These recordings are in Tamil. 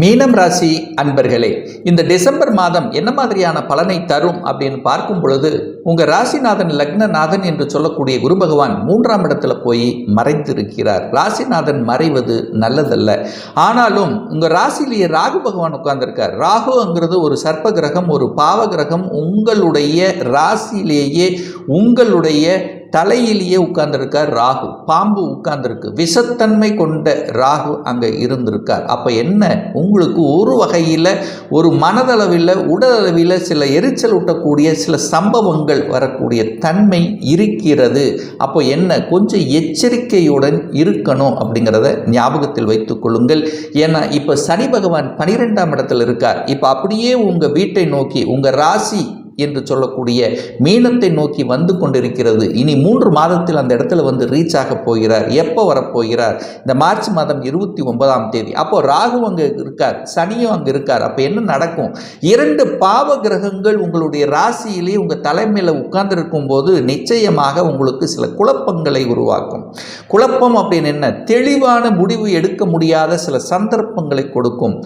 மீனம் ராசி அன்பர்களே இந்த டிசம்பர் மாதம் என்ன மாதிரியான பலனை தரும் அப்படின்னு பார்க்கும் பொழுது உங்கள் ராசிநாதன் லக்னநாதன் என்று சொல்லக்கூடிய குரு பகவான் மூன்றாம் இடத்துல போய் மறைந்திருக்கிறார். ராசிநாதன் மறைவது நல்லதல்ல. ஆனாலும் உங்கள் ராசிலேயே ராகு பகவான் உட்கார்ந்துருக்கார். ராகுங்கிறது ஒரு சர்ப்ப கிரகம் ஒரு பாவ கிரகம். உங்களுடைய ராசியிலேயே உங்களுடைய தலையிலேயே உட்கார்ந்துருக்கார் ராகு. பாம்பு உட்கார்ந்துருக்கு. விஷத்தன்மை கொண்ட ராகு அங்கே இருந்திருக்கார். அப்போ என்ன? உங்களுக்கு ஒரு வகையில் ஒரு மனதளவில் உடலளவில் சில எரிச்சல் ஊட்டக்கூடிய சில சம்பவங்கள் வரக்கூடிய தன்மை இருக்கிறது. அப்போ என்ன? கொஞ்சம் எச்சரிக்கையுடன் இருக்கணும் அப்படிங்கிறத ஞாபகத்தில் வைத்துக் கொள்ளுங்கள். ஏன்னா இப்போ சனி பகவான் பனிரெண்டாம் இடத்தில் இருக்கார். இப்போ அப்படியே உங்கள் வீட்டை நோக்கி உங்கள் ராசி என்று சொல்லக்கூடிய மீனத்தை நோக்கி வந்து கொண்டிருக்கிறது. இனி மூன்று மாதத்தில் அந்த இடத்துல வந்து ரீச் ஆக போகிறார். எப்போ வரப்போகிறார்? இந்த மார்ச் மாதம் இருபத்தி ஒன்பதாம் தேதி. அப்போ ராகு அங்கே இருக்கார். சனியும் அங்கே இருக்கார். அப்போ என்ன நடக்கும்? இரண்டு பாவ கிரகங்கள் உங்களுடைய ராசியிலே உங்கள் தலைமையில் உட்கார்ந்துருக்கும் போது நிச்சயமாக உங்களுக்கு சில குழப்பங்களை உருவாக்கும். குழப்பம் அப்படின்னு என்ன? தெளிவான முடிவு எடுக்க முடியாத சில சந்தர்ப்பங்களை கொடுக்கும்.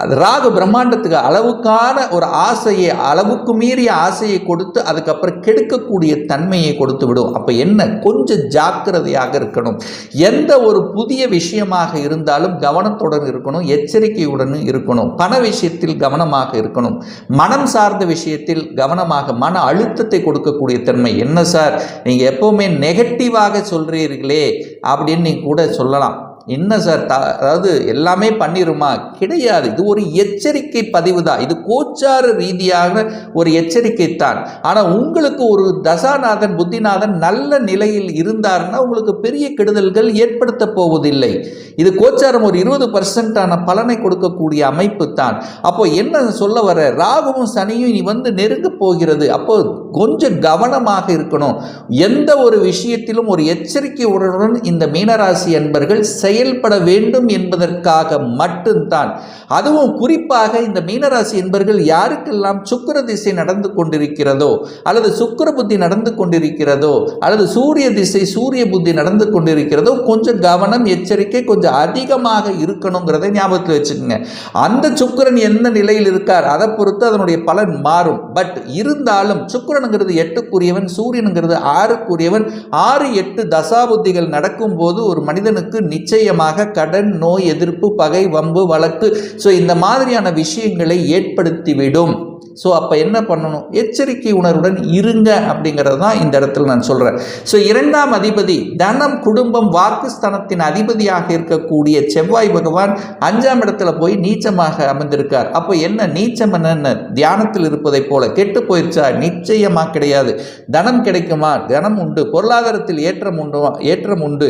அது ராகு பிரம்மாண்டத்துக்கு அளவுக்கான ஒரு ஆசையை அளவுக்கு மீறிய ஆசையை கொடுத்து அதுக்கப்புறம் கெடுக்கக்கூடிய தன்மையை கொடுத்து விடும். அப்போ என்ன? கொஞ்சம் ஜாக்கிரதையாக இருக்கணும். எந்த ஒரு புதிய விஷயமாக இருந்தாலும் கவனத்துடன் இருக்கணும் எச்சரிக்கையுடன் இருக்கணும். பண விஷயத்தில் கவனமாக இருக்கணும். மனம் சார்ந்த விஷயத்தில் கவனமாக மன அழுத்தத்தை கொடுக்கக்கூடிய தன்மை என்ன சார்? நீங்கள் எப்போவுமே நெகட்டிவாக சொல்கிறீர்களே அப்படின்னு நீங்கள் கூட சொல்லலாம். என்ன சார் த அதாவது எல்லாமே பண்ணிடுமா கிடையாது. இது ஒரு எச்சரிக்கை பதிவு தான் இது கோச்சார ரீதியாக ஒரு எச்சரிக்கை தான். ஆனால் உங்களுக்கு ஒரு தசாநாதன் புத்திநாதன் நல்ல நிலையில் இருந்தார்னா உங்களுக்கு பெரிய கெடுதல்கள் ஏற்படுத்த போவதில்லை. இது கோச்சாரம் ஒரு இருபது பர்சன்டான பலனை கொடுக்கக்கூடிய அமைப்பு தான். அப்போ என்ன சொல்ல வர? ராகுவும் சனியும் இனி வந்து நெருங்க போகிறது. அப்போ கொஞ்சம் கவனமாக இருக்கணும். எந்த ஒரு விஷயத்திலும் ஒரு எச்சரிக்கை உடனுடன் இந்த மீனராசி என்பர்கள் செயல்பட வேண்டும் என்பதற்காக மட்டும்தான். அதுவும் குறிப்பாக இந்த மீனராசி என்பர்கள் யாருக்கெல்லாம் சுக்கிர திசை நடந்து கொண்டிருக்கிறதோ அல்லது சுக்கிர புத்தி நடந்து கொண்டிருக்கிறதோ அல்லது சூரிய திசை சூரிய புத்தி நடந்து கொண்டிருக்கிறதோ கொஞ்சம் கவனம் எச்சரிக்கை கொஞ்சம் அதிகமாக இருக்கணுங்கிறதை ஞாபகத்தில் வச்சுக்கோங்க. அந்த சுக்கிரன் எந்த நிலையில் இருக்கார் அதை பொறுத்து அதனுடைய பலன் மாறும். பட் இருந்தாலும் சுக்கிரனுங்கிறது எட்டுக்குரியவன் சூரியனுங்கிறது ஆறுக்குரியவன். ஆறு எட்டு தசாபுத்திகள் நடக்கும்போது ஒரு மனிதனுக்கு நிச்சயம் நிச்சயமாக கடன் நோய் எதிர்ப்பு பகை வம்பு வழக்கு. ஸோ இந்த மாதிரியான விஷயங்களை ஏற்படுத்திவிடும். ஸோ அப்போ என்ன பண்ணணும்? எச்சரிக்கை உணர்வுடன் இருங்க அப்படிங்கிறது தான் இந்த இடத்துல நான் சொல்கிறேன் ஸோ இரண்டாம் அதிபதி தனம் குடும்பம் வாக்குஸ்தானத்தின் அதிபதியாக இருக்கக்கூடிய செவ்வாய் பகவான் அஞ்சாம் இடத்துல போய் நீச்சமாக அமைந்திருக்கார் அப்போ என்ன? நீச்சம் என்னென்ன? தியானத்தில் இருப்பதைப் போல. கெட்டு போயிடுச்சா நிச்சயமாக கிடையாது. தனம் கிடைக்குமா? தனம் உண்டு. பொருளாதாரத்தில் ஏற்றம் உண்டு ஏற்றம் உண்டு.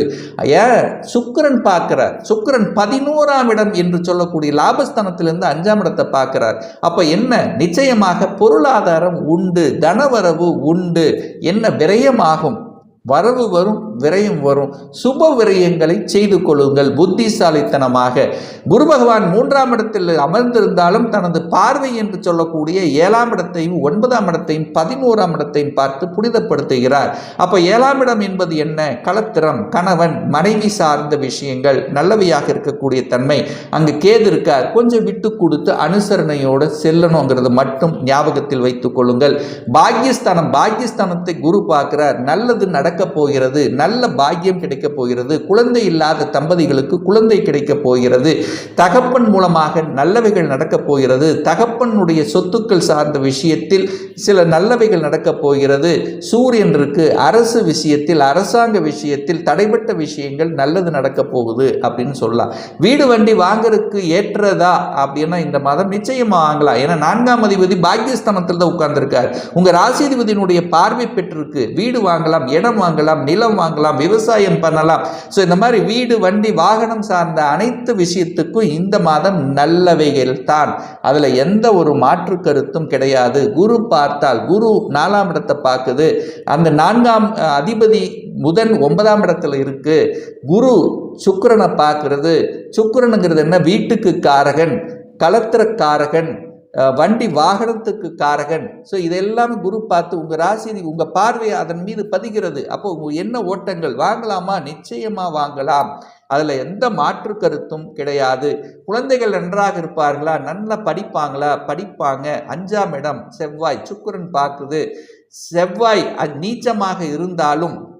ஏன் சுக்கிரன் பார்க்கிறார். சுக்கரன் பதினோராம் இடம் என்று சொல்லக்கூடிய லாபஸ்தானத்திலிருந்து அஞ்சாம் இடத்தை பார்க்கிறார். அப்போ என்ன? நிச்சயம் நிச்சயமாக பொருளாதாரம் உண்டு தனவரவு உண்டு. என்ன விரயமாகும்? வரவு வரும் விரயம் வரும். சுப விரயங்களை செய்து கொள்ளுங்கள். புத்திசாலித்தனமாக. குரு பகவான் மூன்றாம் இடத்தில் அமர்ந்திருந்தாலும் தனது பார்வை என்று சொல்லக்கூடிய ஏழாம் இடத்தையும் ஒன்பதாம் இடத்தையும் பதினோராம் இடத்தையும் பார்த்து புனிதப்படுத்துகிறார். அப்போ ஏழாம் இடம் என்பது என்ன? களத்திரம் கணவன் மனைவி சார்ந்த விஷயங்கள் நல்லவையாக இருக்கக்கூடிய தன்மை. அங்கு கேது இருக்கார். கொஞ்சம் விட்டு கொடுத்து அனுசரணையோடு செல்லணுங்கிறது மட்டும் ஞாபகத்தில் வைத்துக் கொள்ளுங்கள். பாக்யஸ்தானம் பாக்யஸ்தானத்தை குரு பார்க்கிறார். நல்லது நடக்கப் போகிறது. நல்ல பாக்கியம் கிடைக்கப் போகிறது. குழந்தை இல்லாத தம்பதிகளுக்கு குழந்தை கிடைக்கப் போகிறது. தகப்பன் மூலமாக நல்லவைகள் நடக்கப் போகிறது. தகப்பனுடைய சொத்துக்கள் சார்ந்த விஷயத்தில் சில நல்லவைகள் நடக்கப் போகிறது. சூரியன் இருக்கு அரசு விஷயத்தில் அரசாங்க விஷயத்தில் தடைப்பட்ட விஷயங்கள் நல்லது நடக்கப் போகுது அப்படின்னு சொல்லலாம். வீடு வண்டி வாங்குறதுக்கு ஏற்றதா அப்படின்னா இந்த மாதம் நிச்சயமா வாங்கலாம். ஏன்னா நான்காம் அதிபதி பாக்கியஸ்தானத்தில் தான் உட்கார்ந்துருக்கார். உங்கள் ராசிதிபதியினுடைய பார்வை பெற்றிருக்கு. வீடு வாங்கலாம் இடம் வாங்கலாம் நிலம் வாங்கலாம். விவசாயம் பண்ணலாம். ஸோ இந்த மாதிரி வீடு வண்டி வாகனம் சார்ந்த அனைத்து விஷயத்துக்கும் இந்த மாதம் நல்லவைகள் தான். அதில் எந்த ஒரு மாற்று கருத்தும் கிடையாது. குரு பார்த்தால் குரு நாலாம் இடத்தை பார்க்குது. அந்த நான்காம் அதிபதி புதன் ஒன்பதாம் இடத்துல இருக்கு. குரு சுக்கரனை பார்க்கறது. சுக்கரனுங்கிறது என்ன? வீட்டுக்கு காரகன் கலத்திரக்காரகன் வண்டி வாகனத்துக்கு காரகன். ஸோ இதெல்லாம் குரு பார்த்து உங்கள் ராசி உங்கள் பார்வை அதன் மீது பதிகிறது. அப்போ உங்க என்ன ஓட்டங்கள்? வாங்கலாமா? நிச்சயமாக வாங்கலாம். அதில் எந்த மாற்று கருத்தும் கிடையாது. குழந்தைகள் நன்றாக இருப்பார்களா? நல்லா படிப்பாங்களா? படிப்பாங்க. அஞ்சாம் இடம் செவ்வாய். சுக்கரன் பார்க்குது. செவ்வாய் நீச்சமாக இருந்தாலும்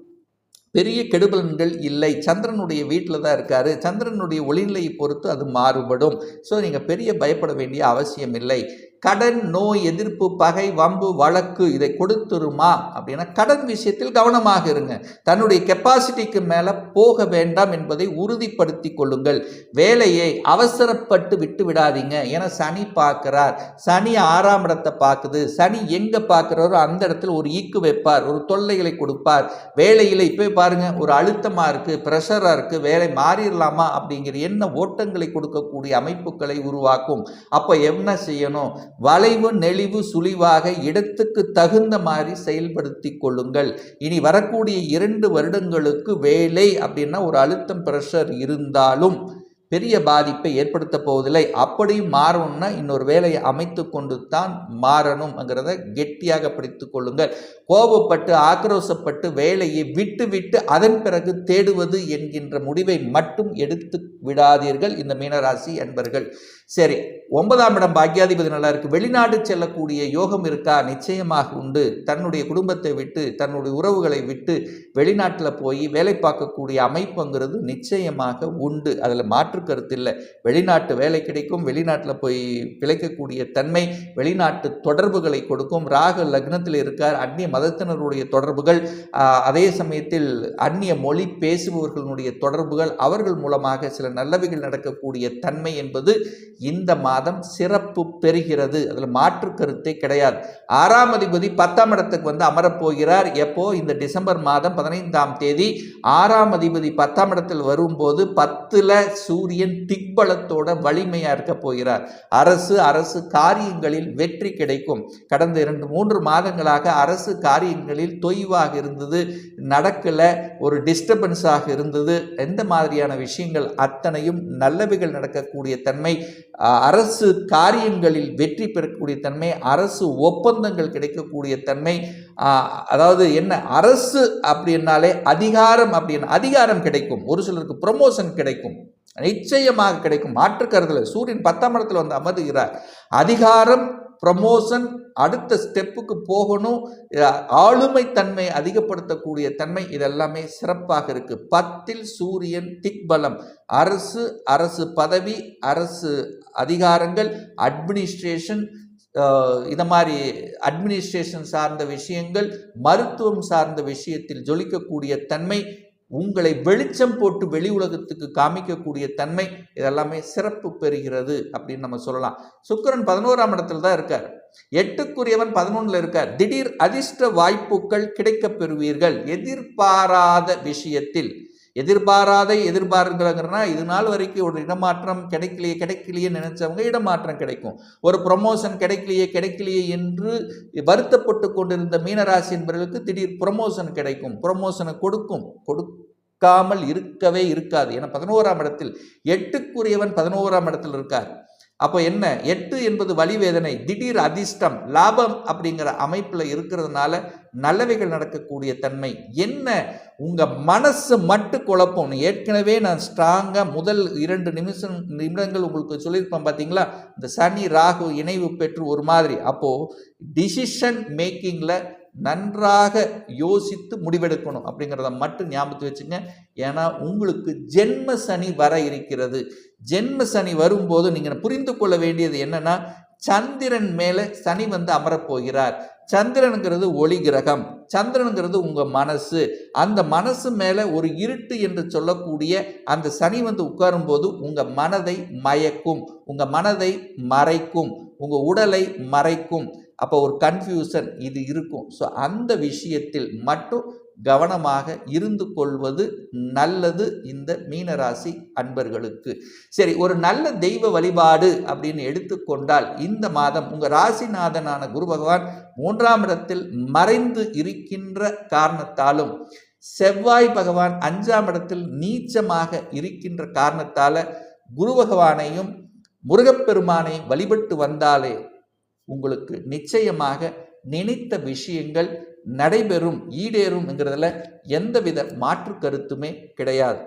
பெரிய கெடுபலன்கள் இல்லை. சந்திரனுடைய வீட்டில் தான் இருக்காரு. சந்திரனுடைய ஒளிநிலையை பொறுத்து அது மாறுபடும். ஸோ நீங்கள் பெரிய பயப்பட வேண்டிய அவசியம் இல்லை. கடன் நோய் எதிர்ப்பு பகை வம்பு வழக்கு இதை கொடுத்துருமா? அப்படின்னா கடன் விஷயத்தில் கவனமாக இருங்க. தன்னுடைய கெப்பாசிட்டிக்கு மேலே போக வேண்டாம் என்பதை உறுதிப்படுத்தி கொள்ளுங்கள். வேலையை அவசரப்பட்டு விட்டு விடாதீங்க. ஏன்னா சனி பார்க்கிறார். சனி ஆறாம் இடத்தை பார்க்குது. சனி எங்கே பார்க்குறாரோ அந்த இடத்துல ஒரு ஈக்கு வைப்பார். ஒரு தொல்லைகளை கொடுப்பார். வேலையில் இப்போ பாருங்கள் ஒரு அழுத்தமாக இருக்குது ப்ரெஷராக இருக்குது வேலை மாறிடலாமா அப்படிங்கிற என்ன ஓட்டங்களை கொடுக்கக்கூடிய அமைப்புகளை உருவாக்கும். அப்போ என்ன செய்யணும்? வளைவு நெளிவு சுழிவாக இடத்துக்கு தகுந்த மாதிரி செயல்படுத்தி கொள்ளுங்கள். இனி வரக்கூடிய இரண்டு வருடங்களுக்கு வேலை அப்படின்னா ஒரு அழுத்தம் ப்ரெஷர் இருந்தாலும் பெரிய பாதிப்பை ஏற்படுத்த போவதில்லை. அப்படியும் மாறணும்னா இன்னொரு வேலையை அமைத்து கொண்டு தான் மாறணும்ங்கிறத கெட்டியாக பிடித்து கொள்ளுங்கள். கோபப்பட்டு ஆக்ரோசப்பட்டு வேலையை விட்டு விட்டு அதன் பிறகு தேடுவது என்கின்ற முடிவை மட்டும் எடுத்து விடாதீர்கள். இந்த மீனராசி அன்பர்கள். சரி ஒன்பதாம் இடம் பாக்கியாதிபதி நல்லா இருக்கு. வெளிநாடு செல்லக்கூடிய யோகம் இருக்கா? நிச்சயமாக உண்டு. தன்னுடைய குடும்பத்தை விட்டு தன்னுடைய உறவுகளை விட்டு வெளிநாட்டில் போய் வேலை பார்க்கக்கூடிய அமைப்புங்கிறது நிச்சயமாக உண்டு. அதில் மாற்று கருத்து இல்லை. வெளிநாட்டு வேலை கிடைக்கும் வெளிநாட்டில் போய் பிழைக்கக்கூடிய தன்மை வெளிநாட்டு தொடர்புகளை கொடுக்கும். ராக லக்னத்தில் இருக்கார். அந்நிய மதத்தினருடைய தொடர்புகள் அதே சமயத்தில் அந்நிய மொழி பேசுபவர்களுடைய தொடர்புகள் அவர்கள் மூலமாக சில நல்லவைகள் நடக்கக்கூடிய தன்மை என்பது இந்த மாதம் சிறப்பு பெறுகிறது. அதில் மாற்று கருத்தே கிடையாது. ஆறாம் அதிபதி பத்தாம் இடத்துக்கு வந்து அமரப்போகிறார். எப்போ? இந்த டிசம்பர் மாதம் பதினைந்தாம் தேதி. ஆறாம் அதிபதி பத்தாம் இடத்தில் வரும்போது பத்தில் சூரியன் திக்பலத்தோட வலிமையாக இருக்க போகிறார். அரசு அரசு காரியங்களில் வெற்றி கிடைக்கும். கடந்த இரண்டு மூன்று மாதங்களாக அரசு காரியங்களில் தொய்வாக இருந்தது. நடக்கல ஒரு டிஸ்டர்பன்ஸாக இருந்தது. எந்த மாதிரியான விஷயங்கள்? அத்தனையும் நல்லவைகள் நடக்கக்கூடிய தன்மை அரசு காரியங்களில் வெற்றி பெறக்கூடிய தன்மை அரசு ஒப்பந்தங்கள் கிடைக்கக்கூடிய தன்மை அதாவது என்ன அரசு அப்படின்னாலே அதிகாரம் அப்படின்னு அதிகாரம் கிடைக்கும். ஒரு சிலருக்கு ப்ரொமோஷன் கிடைக்கும். நிச்சயமாக கிடைக்கும். மாற்று கருதலை சூரியன் பத்தாம் இடத்தில் வந்து அமர்கிறார். அதிகாரம் ப்ரமோஷன் அடுத்த ஸ்டெப்புக்கு போகணும். ஆளுமை தன்மை அதிகப்படுத்தக்கூடிய தன்மை இதெல்லாமே சிறப்பாக இருக்கு. பத்தில் சூரியன் திக்பலம் அரசு அரசு பதவி அரசு அதிகாரங்கள் அட்மினிஸ்ட்ரேஷன் இதை மாதிரி அட்மினிஸ்ட்ரேஷன் சார்ந்த விஷயங்கள் மருத்துவம் சார்ந்த விஷயத்தில் ஜொலிக்கக்கூடிய தன்மை உங்களை வெளிச்சம் போட்டு வெளி உலகத்துக்கு காமிக்கக்கூடிய தன்மை இதெல்லாமே சிறப்பு பெறுகிறது அப்படின்னு நம்ம சொல்லலாம். சுக்கிரன் பதினோராம் இடத்துல தான் இருக்கார். எட்டுக்குரியவன் பதினொன்றில் இருக்கார். திடீர் அதிர்ஷ்ட வாய்ப்புகள் கிடைக்கப் பெறுவீர்கள். எதிர்பாராத விஷயத்தில் எதிர்பாராத எதிர்பார்க்கிறாங்கன்னா இது நாள் வரைக்கும் ஒரு இடமாற்றம் கிடைக்கலையே கிடைக்கலையே நினைச்சவங்க இடமாற்றம் கிடைக்கும். ஒரு ப்ரொமோஷன் கிடைக்கலையே கிடைக்கலையே என்று வருத்தப்பட்டு கொண்டிருந்த மீனராசி என்பவர்களுக்கு திடீர் ப்ரொமோஷன் கிடைக்கும். ப்ரொமோஷனை கொடுக்கும். கொடுக்காமல் இருக்கவே இருக்காது. ஏன்னா பதினோராம் இடத்தில் எட்டுக்குரியவன் பதினோராம் இடத்தில் இருக்கார். அப்போ என்ன? எட்டு என்பது வலிவேதனை திடீர் அதிர்ஷ்டம் லாபம் அப்படிங்கிற அமைப்பில் இருக்கிறதுனால நல்லவைகள் நடக்கக்கூடிய தன்மை. என்ன? உங்கள் மனசு மட்டும் குழப்பம். ஏற்கனவே நான் ஸ்ட்ராங்காக முதல் இரண்டு நிமிஷம் நிமிடங்கள் உங்களுக்கு சொல்லியிருப்பேன் பார்த்தீங்களா இந்த சனி ராகு இணைவு பெற்று ஒரு மாதிரி. அப்போது டிசிஷன் மேக்கிங்கில் நன்றாக யோசித்து முடிவெடுக்கணும் அப்படிங்கிறத மட்டும் ஞாபகத்து வச்சுங்க. ஏன்னா உங்களுக்கு ஜென்ம சனி வர இருக்கிறது. ஜென்ம சனி வரும்போது நீங்கள் புரிந்து கொள்ள வேண்டியது என்னன்னா சந்திரன் மேலே சனி வந்து அமரப்போகிறார். சந்திரனுங்கிறது ஒளி கிரகம். சந்திரனுங்கிறது உங்கள் மனசு. அந்த மனசு மேலே ஒரு இருட்டு என்று சொல்லக்கூடிய அந்த சனி வந்து உட்காரும்போது உங்கள் மனதை மயக்கும். உங்கள் மனதை மறைக்கும். உங்கள் உடலை மறைக்கும். அப்போ ஒரு கன்ஃபியூசன் இது இருக்கும். ஸோ அந்த விஷயத்தில் மட்டும் கவனமாக இருந்து கொள்வது நல்லது இந்த மீனராசி அன்பர்களுக்கு. சரி ஒரு நல்ல தெய்வ வழிபாடு அப்படின்னு எடுத்துக்கொண்டால் இந்த மாதம் உங்கள் ராசிநாதனான குரு பகவான் மூன்றாம் இடத்தில் மறைந்து இருக்கின்ற காரணத்தாலும் செவ்வாய் பகவான் அஞ்சாம் இடத்தில் நீச்சமாக இருக்கின்ற காரணத்தால குரு பகவானையும் முருகப்பெருமானையும் வழிபட்டு வந்தாலே உங்களுக்கு நிச்சயமாக நினைத்த விஷயங்கள் நடைபெறும் ஈடேறும்ங்கிறதுல எந்தவித மாற்று கருத்துமே கிடையாது.